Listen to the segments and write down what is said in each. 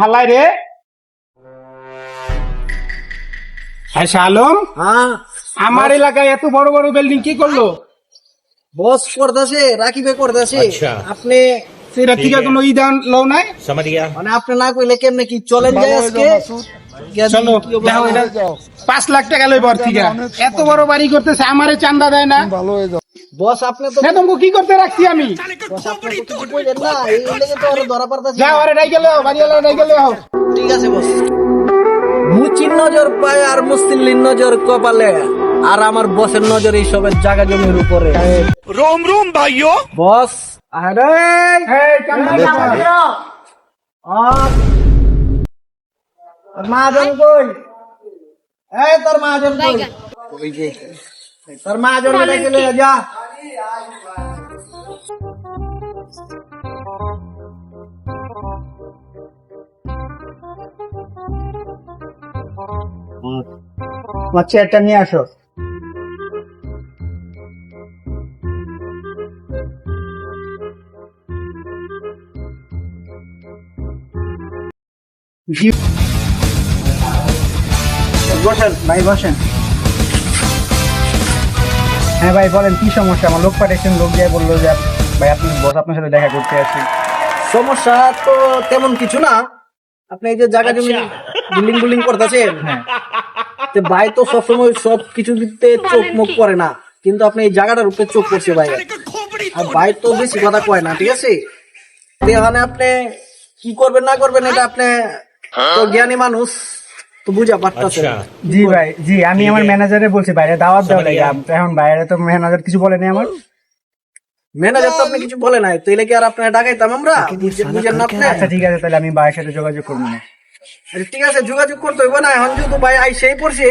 হালাই রে। আলম হ্যাঁ। আমার এলাকায় এত বড় বড় বিল্ডিং কি করল? বস করতেছে রাকিবে করতেছে। আপনি রাখি কোনো ই লও নাই? মানে আপনি না কইলে কেমনে কি চলেন যায় আজকে? চলো পাঁচ লাখ টাকা লইব আর ঠিক। এত বড় বাড়ি করতেছে আমারে চান্দা দেয় না। ভালো হয়ে বস আপনি তো তোমাকে কি করতে রাখছি আমি? বস আপনি তো কিছু কইলেন না এই লেগে তো আরে ধরা পড়তাছে। যাও আরে নাই গেলে বাড়ি আলো নাই গেলে হও। ঠিক আছে বস। মুচির নজর পায় আর মুসলিম নজর কপালে। আর আমার বসের নজর এই সবের জায়গা জমির উপরে। রোম রোম ভাইও বস আরে মাজন কই? এই তোর মাজন কই? ওই যে তোর মাজন রেখে যা। যা চেয়ারটা নিয়ে আসো। বসেন ভাই বসেন। হ্যাঁ ভাই বলেন কি সমস্যা? আমার লোক পাঠিয়েছেন লোক দিয়ে বলল যে ভাই আপনি বস আপনার সাথে দেখা করতে আসছি সমস্যা তো তেমন কিছু না। আপনি এই যে জায়গা জমি বিল্ডিং বিল্ডিং করতেছেন হ্যাঁ। ভাই তো সবসময় সব কিছু দিতে চোখ মুখ করে না। কিন্তু আপনি এই জায়গাটার উপরে চোখ করছে ভাই। আর ভাই তো বেশি কথা কয় না ঠিক আছে? তো এখানে আপনি কি করবেন না করবেন এটা আপনি তো জ্ঞানী মানুষ। তো বুঝা পারতাছে জি ভাই জি আমি আমার ম্যানেজারে বলছি বাইরে দাওয়াত দাও এখন বাইরে তো ম্যানেজার কিছু বলে নাই আমার। ম্যানেজার তো আপনি কিছু বলে নাই তাইলে কি আর আপনাকে ডাকাইতাম আমরা? বুঝেন না আপনি? আচ্ছা ঠিক আছে তাহলে আমি বাইরের সাথে যোগাযোগ করব না। ঠিক আছে যোগাযোগ করতে হইব না এখন যেহেতু ভাই আইসেই পড়ছে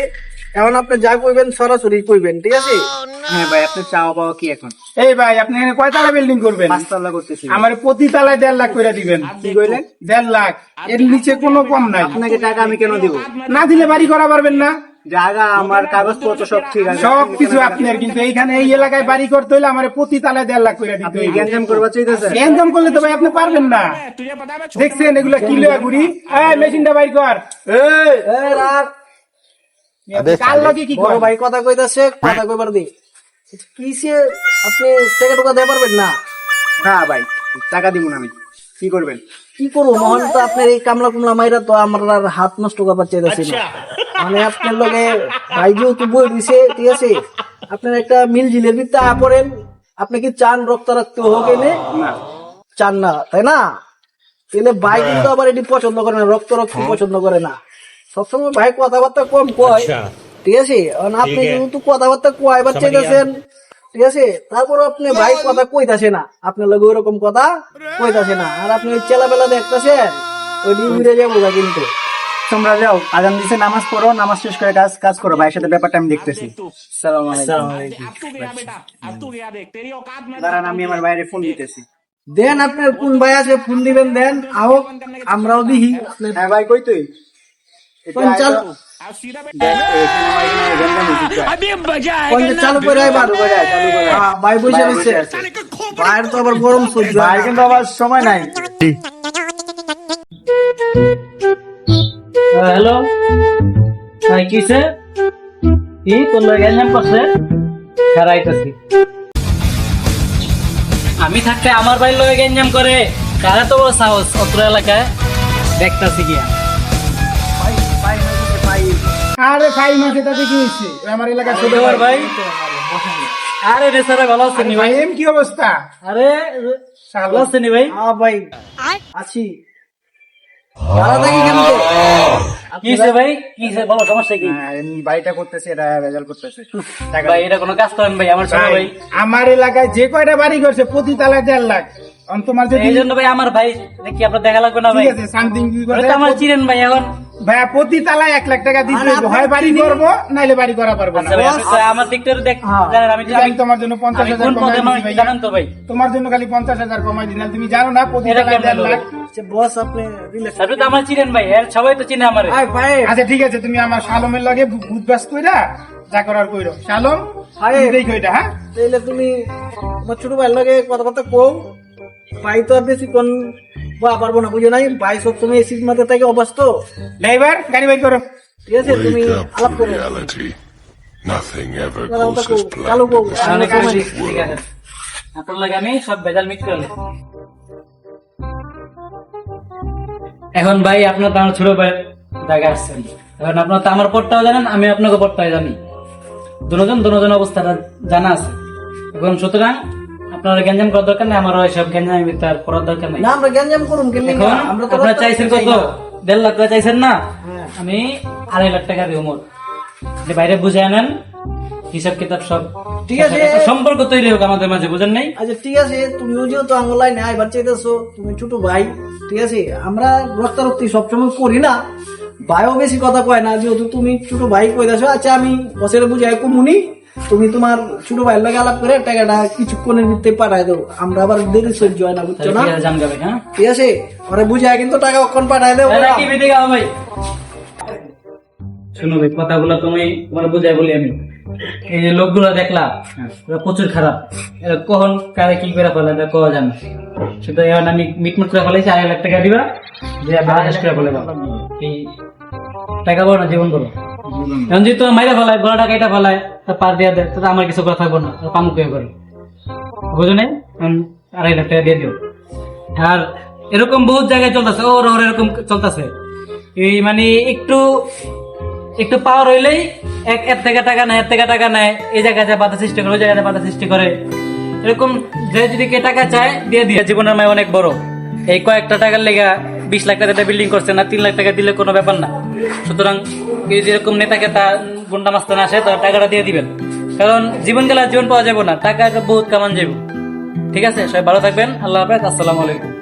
এখন আপনি যা কইবেন সরাসরি কইবেন ঠিক আছে? হ্যাঁ ভাই আপনার চাওয়া পাওয়া কি এখন? এই ভাই আপনি এখানে কয়তলা বিল্ডিং করবেন? পাঁচতলা করতেছি। আমার প্রতি তলায় দেড় লাখ করে দিবেন। কি কইলেন? দেড় লাখ। এর নিচে কোনো কম নাই। আপনাকে টাকা আমি কেন দিব? না দিলে বাড়ি করা পারবেন না। জায়গা আমার কাগজপত্র সব ঠিক আছে। সব কিছু আপনার কিন্তু এইখানে এই এলাকায় বাড়ি করতে হলে আমার প্রতি তলায় দেড় লাখ করে দিতে হইবে। গ্যাঞ্জাম করবা চাইতেছে গ্যাঞ্জাম করলে তো ভাই আপনি পারবেন না। দেখছেন এগুলা কি লয়া ঘুরি? এই মেশিনটা বাইর কর। এই রাখ। কার লগে কি বড় ভাই কথা কইতাছে কথা কইবার দি। কিসে আপনি টাকা টুকা দিয়ে পারবেন না? হ্যাঁ ভাই টাকা দিব না আমি। কি করবেন? কি করব? মোহন তো আপনার এই কামলা কুমলা মাইরা তো আমার আর হাত নষ্ট করবার চাইতেছি না। মানে আপনার লগে ভাই যেহেতু বই দিছে ঠিক আছে? আপনার একটা মিল আ পড়েন। আপনি কি চান রক্ত রাখতে হোক এনে? না। চান না তাই না? তাহলে ভাই কিন্তু আবার এটি পছন্দ করে না রক্ত রক্ত পছন্দ করে না। সবসময় ভাই কথাবার্তা কম কয়। ঠিক আছে? আপনি যেহেতু কথাবার্তা কয় বা চেয়েছেন ঠিক আছে? তারপর আপনি ভাই কথা কইতাছে না। আপনার লগে ওরকম কথা কইতাছে না। আর আপনি চেলাবেলা দেখতেছেন ওই না কিন্তু। তোমরা যাও দিছে নামাজ পড়ো নামাজ শেষ করে কাজ কাজ করো। ভাইয়ের সাথে ব্যাপারটা আমি দেখতেছি। সালাম আলাইকুম। দাঁড়ান আমি আমার বাইরে ফোন দিতেছি। দেন আপনার কোন ভাই আছে ফোন দিবেন দেন। আহ আমরাও দিহি। হ্যাঁ ভাই কই তুই? চালু করে আইবার হ্যাঁ, ভাই বসে রয়েছে ভাইয়ের তো আবার গরম সহ্য ভাই কিন্তু আবার সময় নাই হ্যালো হ্যাঁ কিসে কি তোর আমি থাকতে আমার বাড়ির লগে গেঞ্জাম করে কারা তো সাহস অত্র এলাকায় দেখতাছি গিয়া আরে ভাই মাসে তাতে কি হয়েছে আমার দেওয়ার ভাই। আরে রে স্যার ভালো আছেন ভাই? এম কি অবস্থা? আরে ভালো আছেন ভাই? হ্যাঁ ভাই। আছি। ভালো থাকি কেন কিসে ভাই? কিসে বলো সমস্যা কি? হ্যাঁ, এমনি বাড়িটা করতেছে এটা রেজাল্ট করতেছে। ভাই এটা কোনো কাজ করেন ভাই আমার ভাই, আমার এলাকায় যে কয়টা বাড়ি করছে প্রতি তালায় দেড় লাখ। তোমার যদি এই জন্য ভাই আমার ভাই দেখি আপনার দেখা লাগবে না ভাই। ঠিক আছে সামথিং তো আমার চিনেন ভাই এখন। ভাইয়া প্রতি তালায় এক লাখ টাকা দিতে হয় বাড়ি করব নাইলে বাড়ি করা পারব না। আচ্ছা ভাই তো আমার দিকটা দেখ হ্যাঁ। আমি আমি তোমার জন্য পঞ্চাশ হাজার। জানেন তো ভাই? তোমার জন্য খালি পঞ্চাশ হাজার কমাই দিলাম। তুমি জানো না প্রতি তালায় দেড় লাখ। আচ্ছা, বস আপনি আপনি তো আমার চিনেন ভাই এর সবাই তো চিনে আমার। ভাই। আচ্ছা ঠিক আছে তুমি আমার শালমের লগে ভূত বাস কইরা যা করার কইরো। দেখো এটা হ্যাঁ? তাইলে তুমি ছোট ভাইয়ের লগে কথাবার্তা কও। ভাই তো আর বেশি কোন বা পারব না বুঝো নাই? ভাই সবসময় এসির মাথায় থেকে অভ্যাস তো ড্রাইভার গাড়ি বাইক করো। ঠিক আছে তুমি আলাপ করো. Nothing ever goes as planned. করো। তাহলে আমরা কাজ সময়- ঠিক আছে। আপনার লাগে আমি সব ভেজাল মিক্স করে এখন ভাই আপনার তো আমার ছোট ভাই জায়গা আসছেন। এখন আপনার তো আমার পটটাও জানেন আমি আপনাকে পটটাও জানি। দুজন দুজন অবস্থাটা জানা আছে। এখন সুতরাং আপনার গ্যাঞ্জাম করার দরকার নেই আমারও এসব গ্যাঞ্জাম তার করার দরকার নেই। না আমরা গ্যাঞ্জাম করুন কেন আমরা তো আপনারা চাইছেন কত? দেড় লাখ টাকা চাইছেন না? হ্যাঁ। আমি আড়াই লাখ টাকা দিব মোট। যে বাইরে বুঝে আনেন হিসাব কিতাব সব। ঠিক আছে। সম্পর্ক তৈরি হোক আমাদের মাঝে বুঝেন নাই? আচ্ছা ঠিক আছে তুমিও যেহেতু আমার লাইনে আইবার চাইতেছো তুমি ছোট ভাই ঠিক আছে আমরা রক্তারক্তি সবসময় করি না। ভাইও বেশি কথা কয় না যেহেতু তুমি ছোট ভাই কই আচ্ছা আমি বসের বুঝাই কমুনি। তুমি তোমার ছোট ভাইয়ের লাগে আলাপ করে টাকাটা কিছুক্ষণের ভিতরে পাঠাই দাও। আমরা আবার দেরি সহ্য হয় না বুঝছ না? ঠিক আছে, হ্যাঁ? ঠিক আছে? ওরা বুঝায় কিন্তু টাকা দেও বিদিকে আও ভাই? শুনো ভাই কথাগুলো তুমি তোমার বুঝাই বলি আমি। এই যে লোকগুলো দেখলা ওরা প্রচুর খারাপ। এরা কখন কারে কি করে ফেলে এটা কোয়া জানে। শুধু এখন আমি মিটমুট করে ফেলেছি আড়াই লাখ টাকা দিবা যে করে ফেলে এই টাকা বড় না জীবন বড় এখন যদি তোমার মাইরা ফেলায় বড় টাকা এটা ফেলায় পার দিয়া দেয় তো আমার কিছু কথা থাকব না পামুক করে? বুঝো নাই? আড়াই লাখ টাকা দিয়ে দিও। আর এরকম বহুত জায়গায় চলতেছে, ওর ওর এরকম চলতেছে। এই মানে একটু একটু পাওয়ার হইলেই এক এর থেকে টাকা নেয় এর থেকে টাকা নেয়, এই জায়গায় যা বাধা সৃষ্টি করে, ওই জায়গায় বাধা সৃষ্টি করে। এরকম যে যদি কে টাকা চায়, দিয়ে দিয়ে। জীবনের মায় অনেক বড়। এই কয়েকটা টাকার লেগা বিশ লাখ টাকা বিল্ডিং করছে না, তিন লাখ টাকা দিলে কোনো ব্যাপার না। সুতরাং এই যেরকম নেতাকে তা গুন্ডা মাস্তান আসে, তার টাকাটা দিয়ে দিবেন। কারণ জীবন গেলে জীবন পাওয়া যাবে না, টাকা বহুত কামান যাবে ঠিক আছে? সবাই ভালো থাকবেন। আল্লাহ হাফেজ। আসসালামু আলাইকুম।